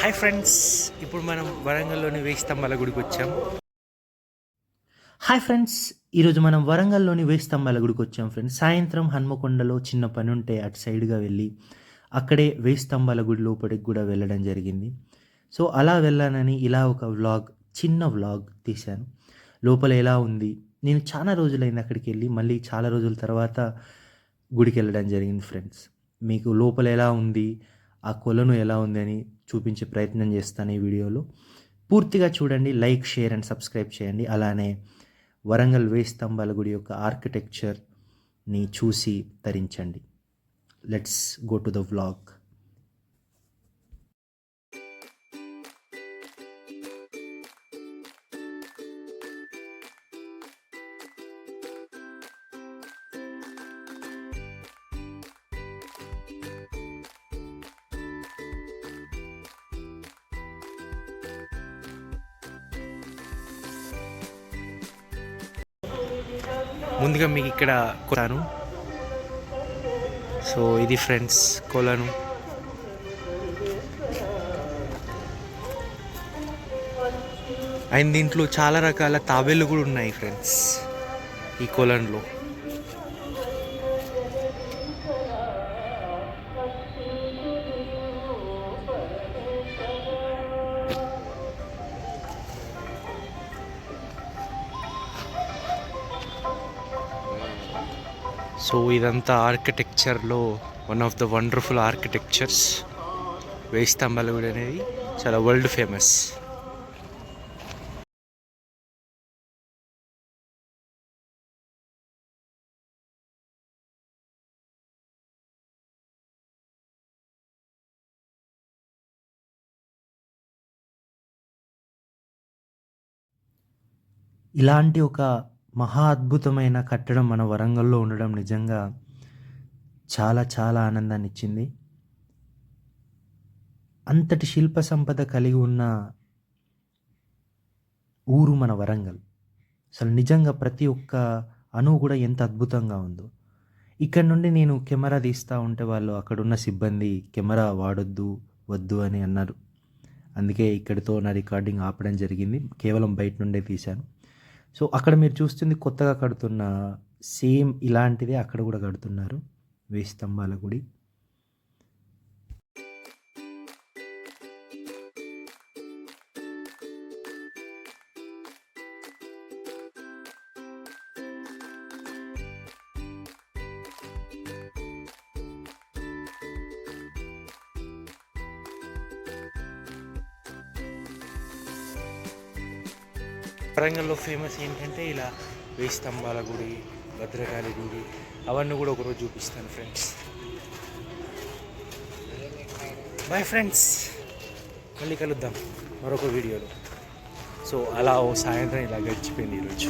Hi friends ఇప్పుడు మనం వరంగల్లోని వేయి స్తంభాల గుడికి వచ్చాం. హాయ్ ఫ్రెండ్స్ ఈరోజు మనం వరంగల్లోని వేయి స్తంభాల గుడికి వచ్చాం ఫ్రెండ్స్. సాయంత్రం హన్మకొండలో చిన్న పని ఉంటే అటు సైడ్గా వెళ్ళి అక్కడే వేయి స్తంభాల గుడి లోపలికి కూడా వెళ్ళడం జరిగింది. సో అలా వెళ్ళానని ఇలా ఒక వ్లాగ్ చిన్న వ్లాగ్ తీశాను. లోపల ఎలా ఉంది? నేను చాలా రోజులైంది అక్కడికి వెళ్ళి మళ్ళీ చాలా రోజుల తర్వాత గుడికి వెళ్ళడం జరిగింది ఫ్రెండ్స్. మీకు లోపల ఎలా ఉంది? ఆ కొలను ఎలా ఉంది అని చూపించే ప్రయత్నం చేస్తాను ఈ వీడియోలో. పూర్తిగా చూడండి లైక్ షేర్ అండ్ సబ్స్క్రైబ్ చేయండి. అలానే వరంగల్ వేయి స్తంభాల గుడి యొక్క ఆర్కిటెక్చర్ని చూసి తరించండి. Let's go to the vlog. ముందుగా మీకు ఇక్కడ కొలను సో ఇది ఫ్రెండ్స్ కొలను. అండ్ దీంట్లో చాలా రకాల తాబేళ్ళు కూడా ఉన్నాయి ఫ్రెండ్స్ ఈ కొలన్లో. సో ఇదంతా ఆర్కిటెక్చర్లో one of the wonderful architectures వేయి స్తంభాల గుడి అనేది చాలా వరల్డ్ ఫేమస్ ఇలాంటి ఒక మహా అద్భుతమైన కట్టడం మన వరంగల్లో ఉండడం నిజంగా చాలా చాలా ఆనందాన్ని ఇచ్చింది. అంతటి శిల్ప సంపద కలిగి ఉన్న ఊరు మన వరంగల్. అసలు నిజంగా ప్రతి ఒక్క అణువు కూడా ఎంత అద్భుతంగా ఉందో. ఇక్కడ నుండి నేను కెమెరా తీస్తూ ఉంటే వాళ్ళు అక్కడున్న సిబ్బంది కెమెరా వాడొద్దు వద్దు అని అన్నారు. అందుకే ఇక్కడితో నా రికార్డింగ్ ఆపడం జరిగింది. కేవలం బయట నుండే తీశాను. సో అక్కడ మీరు చూస్తుంది కొత్తగా కడుతున్న సేమ్ ఇలాంటిదే అక్కడ కూడా కడుతున్నారు వేయి స్తంభాల గుడి. వరంగల్లో ఫేమస్ ఏంటంటే ఇలా వేయి స్తంభాల గుడి భద్రకాళి గుడి అవన్నీ కూడా ఒకరోజు చూపిస్తాను ఫ్రెండ్స్ బాయ్ ఫ్రెండ్స్ మళ్ళీ కలుద్దాం మరొక వీడియోలో సో అలా ఓ సాయంత్రం ఇలా గడిచిపోయింది ఈరోజు.